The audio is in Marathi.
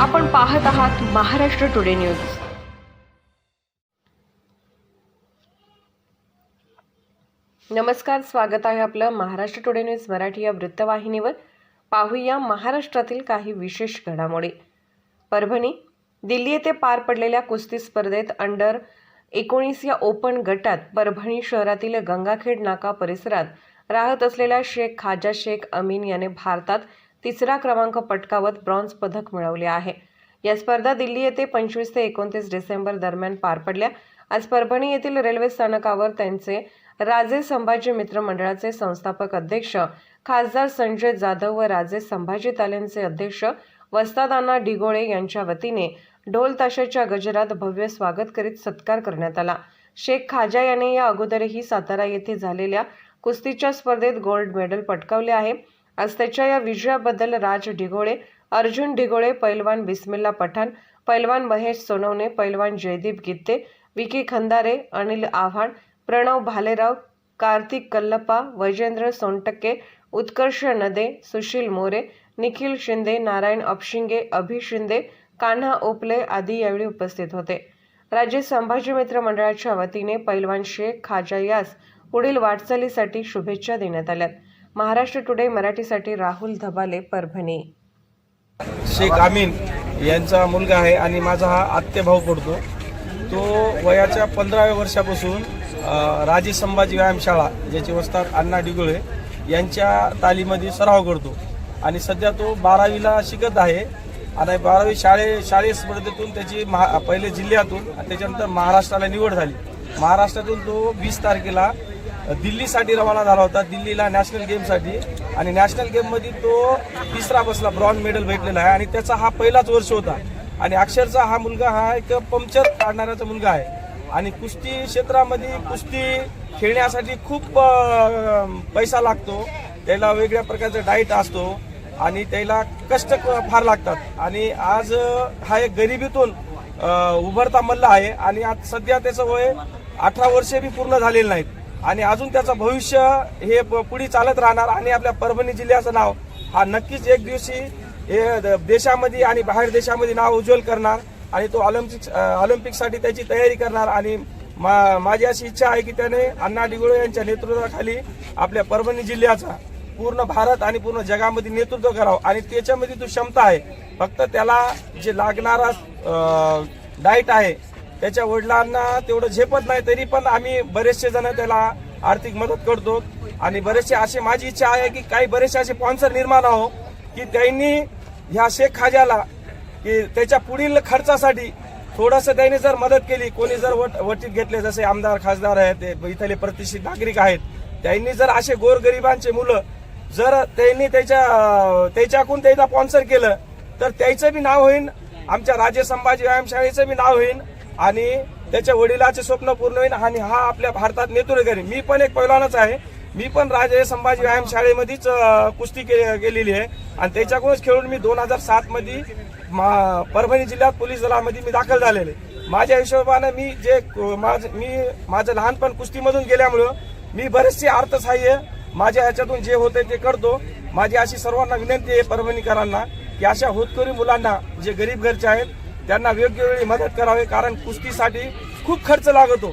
आपण पाहत आहात महाराष्ट्र टुडे न्यूज. नमस्कार स्वागत आहे आपलं महाराष्ट्र टुडे न्यूज मराठी या वृत्तवाहिनीवर. पाहूया महाराष्ट्रातील काही विशेष घडामोडी. परभणी दिल्ली येथे पार पडलेल्या कुस्ती स्पर्धेत अंडर एकोणीस या ओपन गटात परभणी शहरातील गंगाखेड नाका परिसरात राहत असलेल्या शेख खाजा शेख अमीन याने भारतात तिसरा क्रमांक पटकावत ब्रॉन्झ पदक मिळवले आहे. या स्पर्धा दिल्ली येथे पंचवीस ते एकोणतीस डिसेंबर दरम्यान पार पडल्या. आज परभणी येथील रेल्वे स्थानकावर त्यांचे राजे संभाजी मित्र मंडळाचे संस्थापक अध्यक्ष खासदार संजय जाधव व राजे संभाजी तालेंचे अध्यक्ष वस्तादाना डिगोळे यांच्या वतीने ढोल ताशाच्या गजरात भव्य स्वागत करीत सत्कार करण्यात आला. शेख खाजा याने या अगोदरही सातारा येथे झालेल्या कुस्तीच्या स्पर्धेत गोल्ड मेडल पटकावले आहे. आज त्याच्या या विजयाबद्दल राज ढिगोळे अर्जुन ढिगोळे पैलवान बिस्मिल्ला पठाण पैलवान महेश सोनवणे पैलवान जयदीप गित्ते विकी खंदारे अनिल आव्हाड प्रणव भालेराव कार्तिक कल्लप्पा वैजेंद्र सोनटक्के उत्कर्ष नदे सुशील मोरे निखिल शिंदे नारायण अपशिंगे अभि शिंदे कान्हा ओपले आदी यावेळी उपस्थित होते. राज्य संभाजी मित्र मंडळाच्या वतीने पैलवान शेख खाजा यास पुढील वाटचालीसाठी शुभेच्छा देण्यात आल्यात. महाराष्ट्र टुडे मराठीसाठी राहुल धबाले परभणी. शेख आमीन यांचा मुलगा आहे आणि माझा हा आत्तेभाऊ पडतो. तो वयाच्या पंधराव्या वर्षापासून राजे संभाजी व्यायामशाळा ज्याचे वस्तात अण्णा डिगोळे यांच्या तालीमध्ये सराव करतो. आणि सध्या तो बारावीला शिकत आहे. आणि बारावी शाळे शालेय स्पर्धेतून त्याची महा पहिले जिल्ह्यातून त्याच्यानंतर महाराष्ट्राला निवड झाली. महाराष्ट्रातून तो वीस तारखेला दिल्लीसाठी रवाना झाला होता दिल्लीला नॅशनल गेमसाठी आणि नॅशनल गेममध्ये तो तिसरा बसला ब्रॉन्झ मेडल भेटलेला आहे. आणि त्याचा हा पहिलाच वर्ष होता. आणि अक्षरचा हा मुलगा हा एक पंक्चर काढणाऱ्याचा मुलगा आहे. आणि कुस्ती क्षेत्रामध्ये कुस्ती खेळण्यासाठी खूप पैसा लागतो. त्याला वेगळ्या प्रकारचा डाईट असतो. आणि त्याला कष्ट फार लागतात. आणि आज हा एक गरिबीतून उभरता मल्ल आहे. आणि आज सध्या त्याचं वय अठरा वर्षे बी पूर्ण झालेलं नाहीत. आणि अजून त्याचं भविष्य हे प- पुढे चालत राहणार आणि आपल्या परभणी जिल्ह्याचं नाव हा नक्कीच एक दिवशी हे द- देशामध्ये आणि बाहेर देशामध्ये नाव उज्ज्वल करणार आणि तो ऑलिम्पिक ऑलिम्पिकसाठी त्याची तयारी करणार आणि मा- माझी अशी इच्छा आहे की त्याने अण्णा डिगोळे यांच्या नेतृत्वाखाली आपल्या परभणी जिल्ह्याचा पूर्ण भारत आणि पूर्ण जगामध्ये नेतृत्व करावं. आणि त्याच्यामध्ये तो क्षमता आहे फक्त त्याला जे लागणारा डाईट आहे त्याच्या वडिलांना तेवढं झेपत नाही तरी पण आम्ही बरेचसे जण त्याला आर्थिक मदत करतो. आणि बरेचसे असे माझी इच्छा आहे की काही बरेचसे असे स्पॉन्सर निर्माण आहो की त्यांनी ह्या शेख खाज्याला की त्याच्या पुढील खर्चासाठी थोडंसं त्यांनी जर मदत केली कोणी जर वट वटीत घेतले जसे आमदार खासदार आहेत ते इथले प्रतिष्ठित नागरिक आहेत त्यांनी जर असे गोरगरिबांचे मुलं जर त्यांनी त्याच्या त्याच्याकून त्याचा स्पॉन्सर केलं तर त्याचं बी नाव होईल आमच्या राजे संभाजी व्यायामशाळेचं बी नाव होईल आणि त्याच्या वडिलाचे स्वप्न पूर्ण होईल आणि हा आपल्या भारतात नेतृत्व करेल मी पण एक पैलवानच आहे. मी पण राजे संभाजी व्यायाम शाळेमध्येच कुस्ती के- केलेली आहे. आणि त्याच्याकडूनच खेळून मी दोन हजार सात मध्ये मा- परभणी जिल्ह्यात पोलीस दलामध्ये मी दाखल झालेले माझ्या हिशोबानं मी जे माझ मी माझं लहानपण कुस्तीमधून गेल्यामुळं मी बरेचसे अर्थसहाय्य माझ्या ह्याच्यातून जे होते ते करतो. माझी अशी सर्वांना विनंती आहे परभणीकरांना की अशा होतकरी मुलांना जे गरीब घरचे आहेत त्यांना वेगवेगळी वेळी मदत करावी कारण कुस्तीसाठी खूप खर्च लागतो.